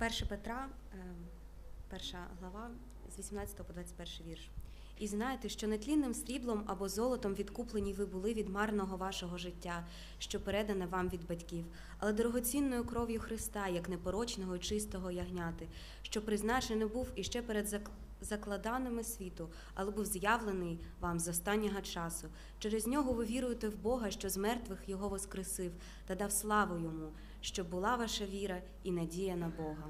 1 Петра, е, перша глава, з 18 по 21 вірш. І знаєте, що нетлінним сріблом або золотом відкуплені ви були від марного вашого життя, що передане вам від батьків, але дорогоцінною кров'ю Христа, як непорочного і чистого ягняти, що призначений був іще перед закладаними світу, але був з'явлений вам з останнього часу. Через нього ви віруєте в Бога, що з мертвих його воскресив та дав славу йому, щоб була ваша віра і надія на Бога.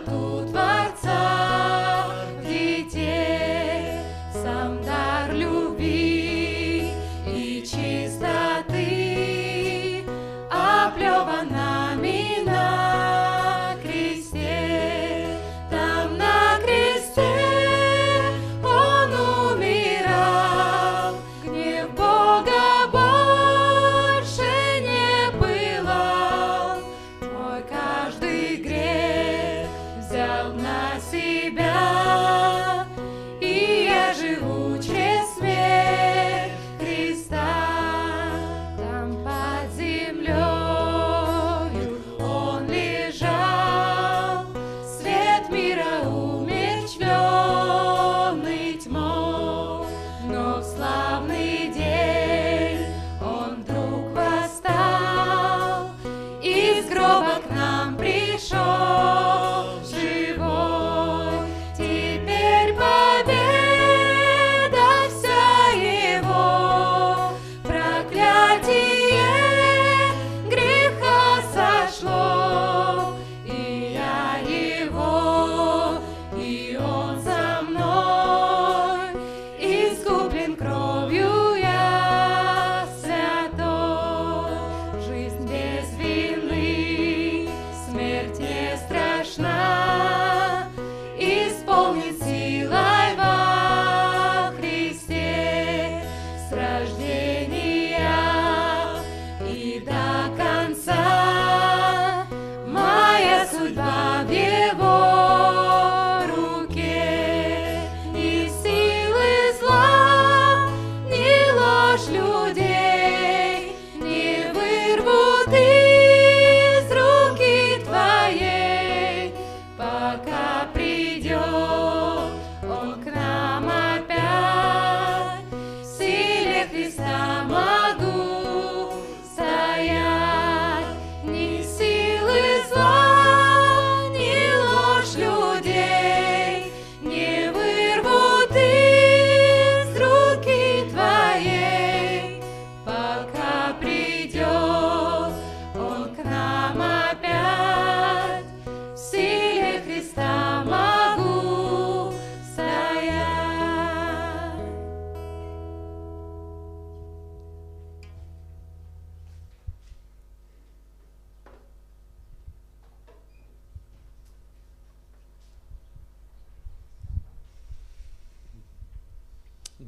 tu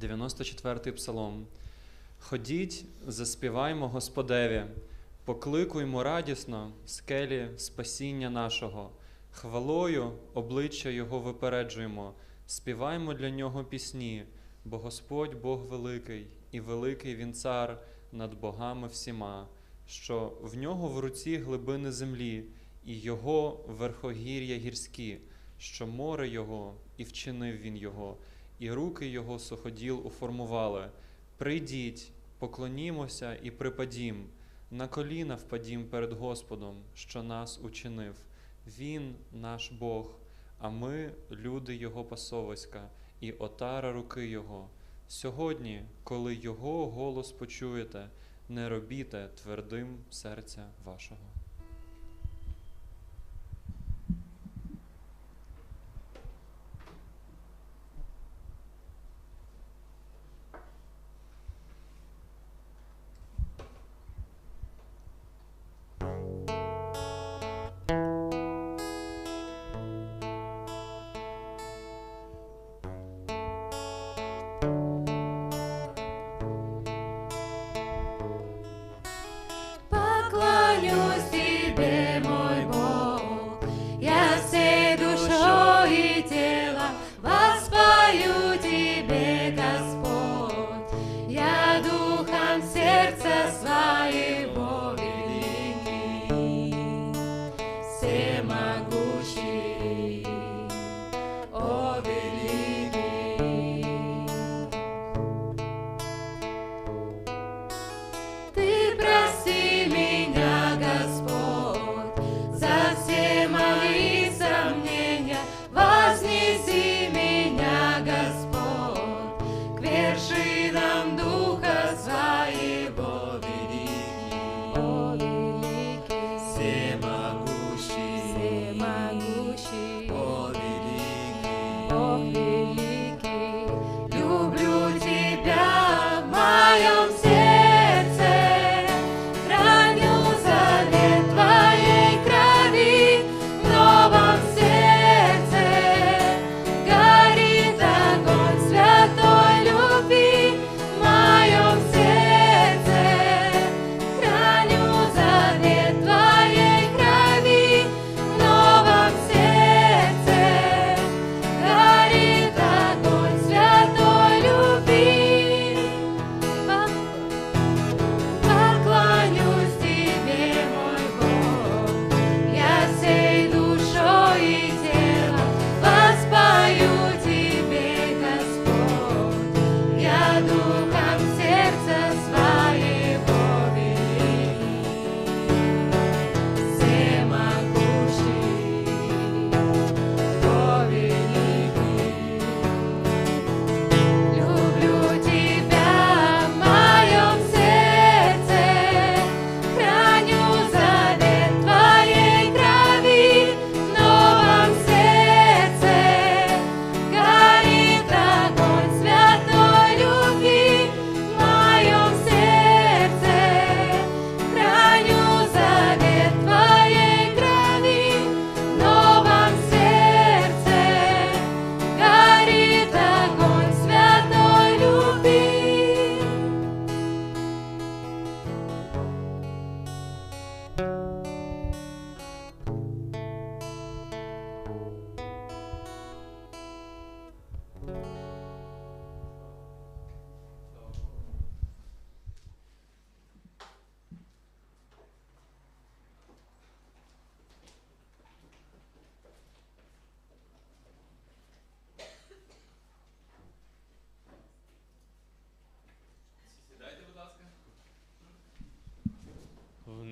94-й псалом. Ходіть, заспіваймо Господеві, покликуймо радісно скелі спасіння нашого, хвалою обличчя Його випереджуємо, співаймо для нього пісні, бо Господь Бог великий, і великий Він цар над богами всіма, що в нього в руці глибини землі, і його верхогір'я гірські, що море його, і вчинив він його, і руки його суходіл уформували. Прийдіть, поклонімося і припадім, на коліна впадім перед Господом, що нас учинив. Він наш Бог, а ми люди Його пасовиська, і отара руки Його. Сьогодні, коли Його голос почуєте, не робіте твердим серця вашого.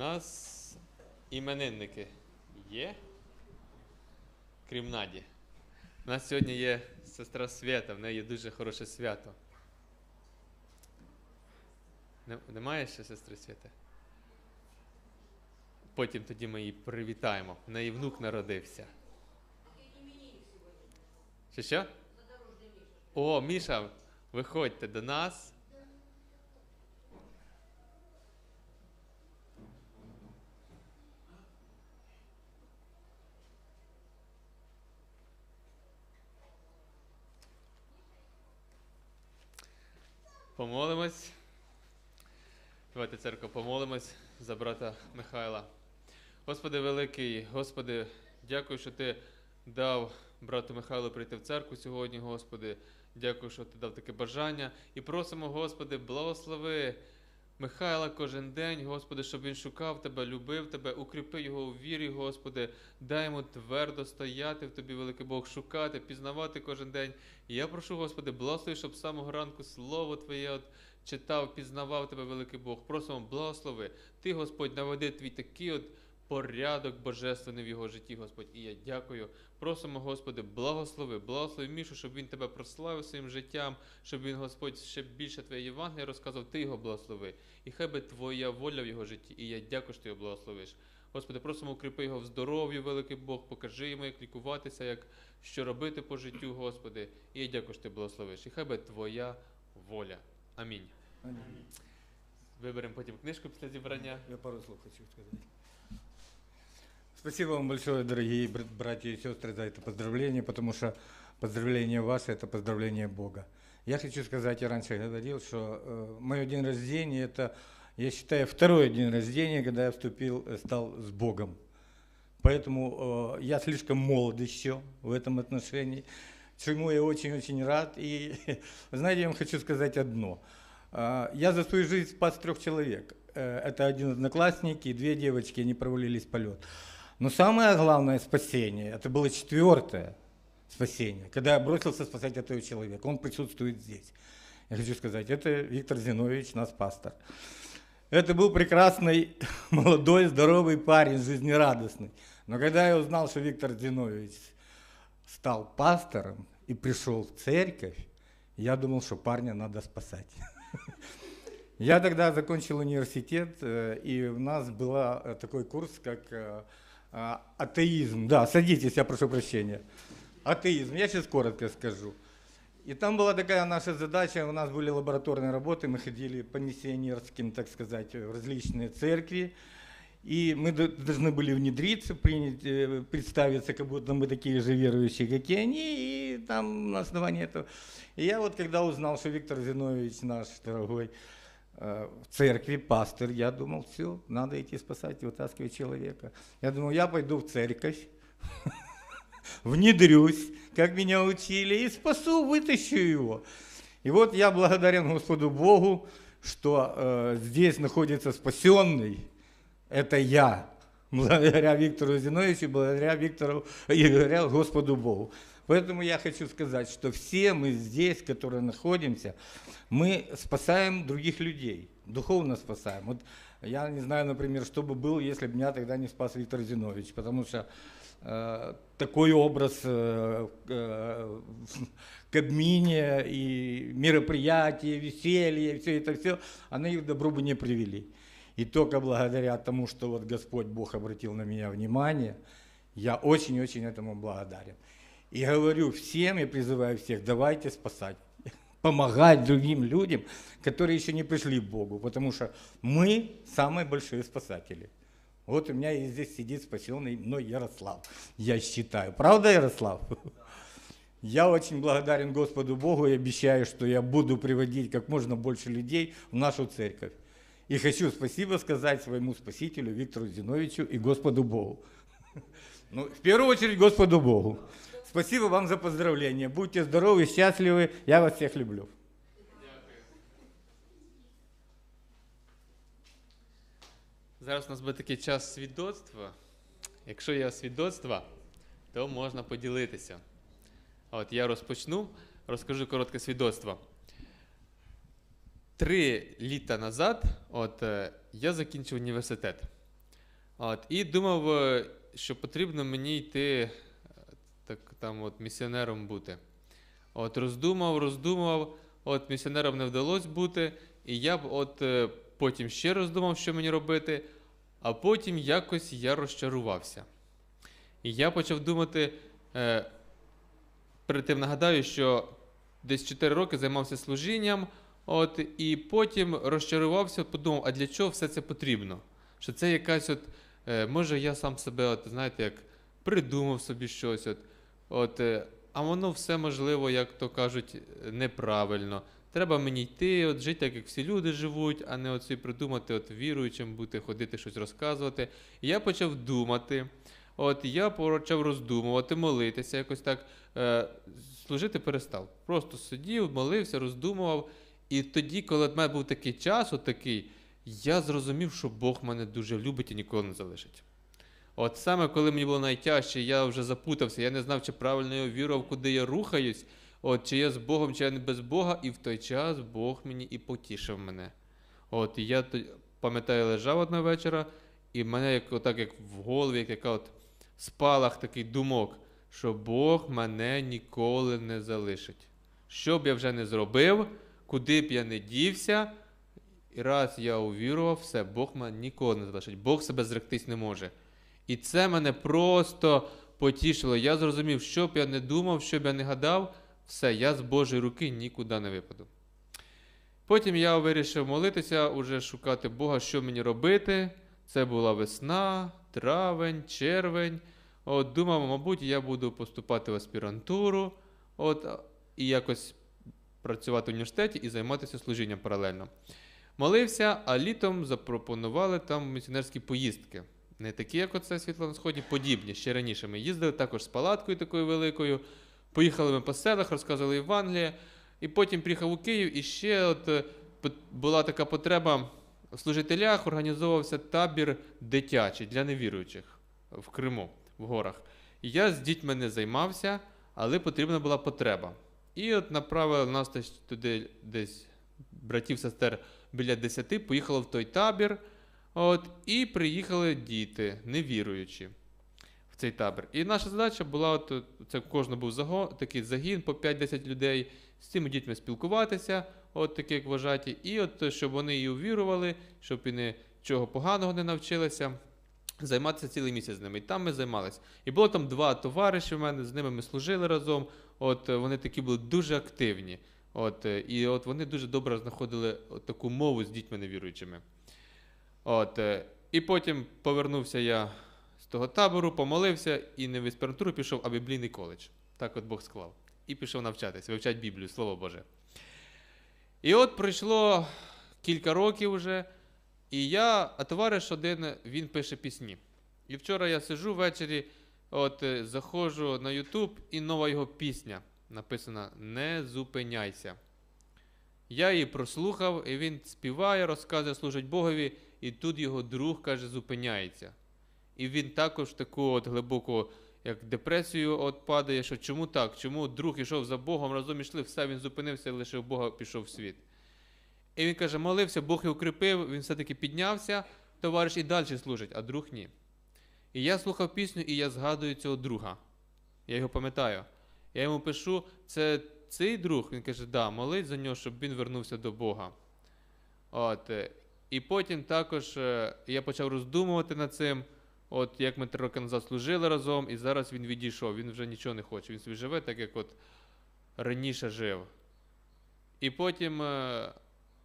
Нас іменинники є, крім Наді. У нас сьогодні є сестра Свята, в неї дуже хороше свято. Немає ще сестри Святи? Потім тоді ми її привітаємо. В неї внук народився. Що що? О, Міша, виходьте до нас. Помолимось. Давайте, церква, помолимось за брата Михайла. Господи великий, Господи, дякую, що Ти дав брату Михайлу прийти в церкву сьогодні, Господи. Дякую, що Ти дав таке бажання. І просимо, Господи, благослови Михайла кожен день, Господи, щоб він шукав Тебе, любив Тебе, укріпи його у вірі, Господи, дай йому твердо стояти в Тобі, великий Бог, шукати, пізнавати кожен день. Я прошу, Господи, благослови, щоб з самого ранку Слово Твоє от читав, пізнавав Тебе, великий Бог. Просимо, благослови. Ти, Господь, наведи твій такий от порядок божественний в його житті, Господь. І я дякую. Просимо, Господи, благослови, благослови Мішу, щоб він тебе прославив своїм життям, щоб він, Господь, ще більше Твоє Євангелія розказував, Ти його благослови. І хай би Твоя воля в його житті. І я дякую, що ти його благословиш. Господи, просимо, укріпи його в здоров'ї, великий Бог, покажи йому, як лікуватися, як що робити по життю, Господи. І я дякую, що ти благословиш. І хай би Твоя воля. Амінь. Виберемо потім книжку після зібрання. Я пару слов хочу сказать. Спасибо вам большое, дорогие бр- братья и сестры, за это поздравление, потому что поздравление ваше – это поздравление Бога. Я хочу сказать, я раньше говорил, что э, мое день рождения – это, я считаю, второй день рождения, когда я вступил, э, стал с Богом. Поэтому э, я слишком молод еще в этом отношении, чему я очень-очень рад. И, знаете, я вам хочу сказать одно. А, Я за свою жизнь спас трех человек. Э, Это один одноклассник и две девочки, они провалились в полет. Но самое главное спасение, это было четвертое спасение, когда я бросился спасать этого человека. Он присутствует здесь. Я хочу сказать, это Виктор Зинович, наш пастор. Это был прекрасный, молодой, здоровый парень, жизнерадостный. Но когда я узнал, что Виктор Зинович стал пастором и пришел в церковь, я думал, что парня надо спасать. Я тогда закончил университет, э, и у нас был такой курс, как э, а, атеизм. Да, садитесь, я прошу прощения. Атеизм, я сейчас коротко скажу. И там была такая наша задача, у нас были лабораторные работы, мы ходили по миссионерским, так сказать, в различные церкви, и мы должны были внедриться, принять, э, представиться, как будто мы такие же верующие, как и они, и там на основании этого. И я вот когда узнал, что Виктор Зинович наш дорогой в церкви, пастор, я думал, все, надо идти спасать и вытаскивать человека. Я думал, я пойду в церковь, внедрюсь, как меня учили, и спасу, вытащу его. И вот я благодарен Господу Богу, что э, здесь находится спасенный, это я, благодаря Виктору Зиновичу, благодаря Виктору и благодаря Господу Богу. Поэтому я хочу сказать, что все мы здесь, которые находимся, мы спасаем других людей, духовно спасаем. Вот я не знаю, например, что бы было, если бы меня тогда не спас Виктор Зинович, потому что э, такой образ э, э, Кабмине и мероприятия, веселье, все это все, оно их к бы не привели. И только благодаря тому, что вот Господь Бог обратил на меня внимание, я очень-очень этому благодарен. И говорю всем, и призываю всех, давайте спасать, помогать другим людям, которые еще не пришли к Богу, потому что мы самые большие спасатели. Вот у меня и здесь сидит спасенный мной Ярослав, я считаю. Правда, Ярослав? Я очень благодарен Господу Богу и обещаю, что я буду приводить как можно больше людей в нашу церковь. И хочу спасибо сказать своему спасителю Виктору Зиновичу и Господу Богу. Ну, в первую очередь Господу Богу. Спасибо вам за поздравления. Будьте здоровы, счастливы. Я вас всех люблю. Зараз у нас буде такий час свідоцтва. Якщо є свідоцтва, то можна поділитися. От я розпочну, розкажу коротке свідоцтво. Три літа назад от, е, я закінчив університет. От, і думав, е, що потрібно мені йти так, там, от, місіонером бути. От, роздумав, роздумав, от місіонером не вдалося бути, і я б от е, потім ще роздумав, що мені робити, а потім якось я розчарувався. І я почав думати, е, перед тим нагадаю, що десь 4 роки займався служінням, от, і потім розчарувався, подумав, а для чого все це потрібно? Що це якась от, е, може, я сам себе, от, знаєте, як придумав собі щось. От, от, е, а воно все можливо, як то кажуть, неправильно. Треба мені йти, от жити, так як всі люди живуть, а не оці придумати, от віруючим бути, ходити, щось розказувати. І я почав думати. От я почав роздумувати, молитися, якось так. Е, служити перестав. Просто сидів, молився, роздумував. І тоді, коли в мене був такий час, от такий, я зрозумів, що Бог мене дуже любить і ніколи не залишить. От саме коли мені було найтяжче, я вже запутався, я не знав, чи правильно я вірував, куди я рухаюсь, от, чи я з Богом, чи я не без Бога, і в той час Бог мені і потішив мене. От, я пам'ятаю, лежав одного вечора, і мене як, отак, як в голові, як яка от спалах такий думок, що Бог мене ніколи не залишить. Що б я вже не зробив, куди б я не дівся, і раз я увірував, все, Бог мене ніколи не залишить. Бог себе зректись не може. І це мене просто потішило. Я зрозумів, що б я не думав, що б я не гадав, все, я з Божої руки нікуди не випаду. Потім я вирішив молитися, уже шукати Бога, що мені робити. Це була весна, травень, червень. От, думав, мабуть, я буду поступати в аспірантуру от, і якось працювати в університеті і займатися служінням паралельно. Молився, а літом запропонували там місіонерські поїздки. Не такі, як оце світло на сході, подібні. Ще раніше ми їздили також з палаткою такою великою. Поїхали ми по селах, розказували Євангеліє. І потім приїхав у Київ, і ще от е, була така потреба в служителях, організовувався табір дитячий для невіруючих в Криму, в горах. І я з дітьми не займався, але потрібна була потреба. І от направили нас туди десь братів, сестер біля десяти, поїхали в той табір. От, і приїхали діти, невіруючі, в цей табір. І наша задача була: от, це кожен був заго, такий загін по 5-10 людей, з цими дітьми спілкуватися, от такі як вважаті, і от щоб вони і увірували, щоб і нічого поганого не навчилися. Займатися цілий місяць з ними. І там ми займалися. І було там два товариші в мене, з ними ми служили разом. От вони такі були дуже активні. От, і от вони дуже добре знаходили от таку мову з дітьми невіруючими. От, е, і потім повернувся я з того табору, помолився і не в аспірантуру пішов, а в біблійний коледж. Так от Бог склав. І пішов навчатись, вивчати Біблію, Слово Боже. І от пройшло кілька років вже, і я, а товариш один, він пише пісні. І вчора я сижу ввечері, от е, заходжу на Ютуб, і нова його пісня написана Не зупиняйся. Я її прослухав, і він співає, розказує, служить Богові, і тут його друг каже, зупиняється. І він також таку от глибоку як депресію от падає, що чому так? Чому друг ішов за Богом, разом ішли, все, він зупинився, лишив Бога, пішов в світ. І він каже, молився, Бог його укріпив, він все-таки піднявся, товариш і далі служить, а друг ні. І я слухав пісню, і я згадую цього друга. Я його пам'ятаю. Я йому пишу, це цей друг, він каже, да, молись за нього, щоб він вернувся до Бога. От, е, і потім також е, я почав роздумувати над цим. От як ми три роки назад служили разом, і зараз він відійшов, він вже нічого не хоче. Він собі живе так, як от раніше жив. І потім е,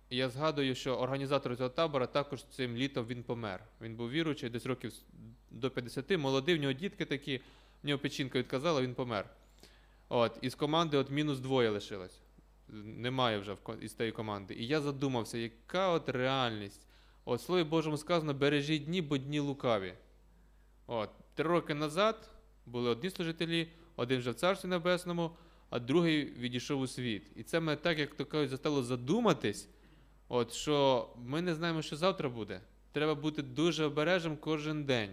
я згадую, що організатор цього табора також цим літом він помер. Він був віруючий, десь років до 50, молодий, в нього дітки такі, в нього печінка відказала, він помер. От, із команди от мінус двоє лишилось. Немає вже із тієї команди. І я задумався, яка от реальність. От Слові Божому сказано, бережіть дні, бо дні лукаві. От, три роки назад були одні служителі, один вже в Царстві Небесному, а другий відійшов у світ. І це мене так, як то кажуть, застало задуматись, от, що ми не знаємо, що завтра буде. Треба бути дуже обережним кожен день.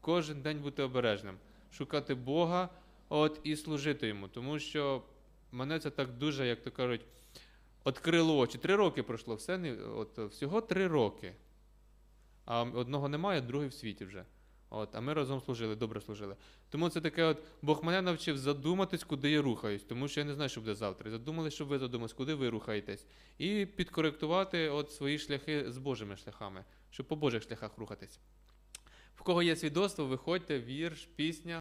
Кожен день бути обережним, шукати Бога от, і служити йому. Тому що мене це так дуже, як то кажуть, відкрило очі. Три роки пройшло, все не, от, всього три роки. А одного немає, другий в світі вже. От, а ми разом служили, добре служили. Тому це таке, от Бог мене навчив задуматись, куди я рухаюсь, тому що я не знаю, що буде завтра. І Задумались, щоб ви задумались, куди ви рухаєтесь, і підкоректувати от свої шляхи з Божими шляхами, щоб по Божих шляхах рухатись. В кого є свідоцтво, виходьте, вірш, пісня.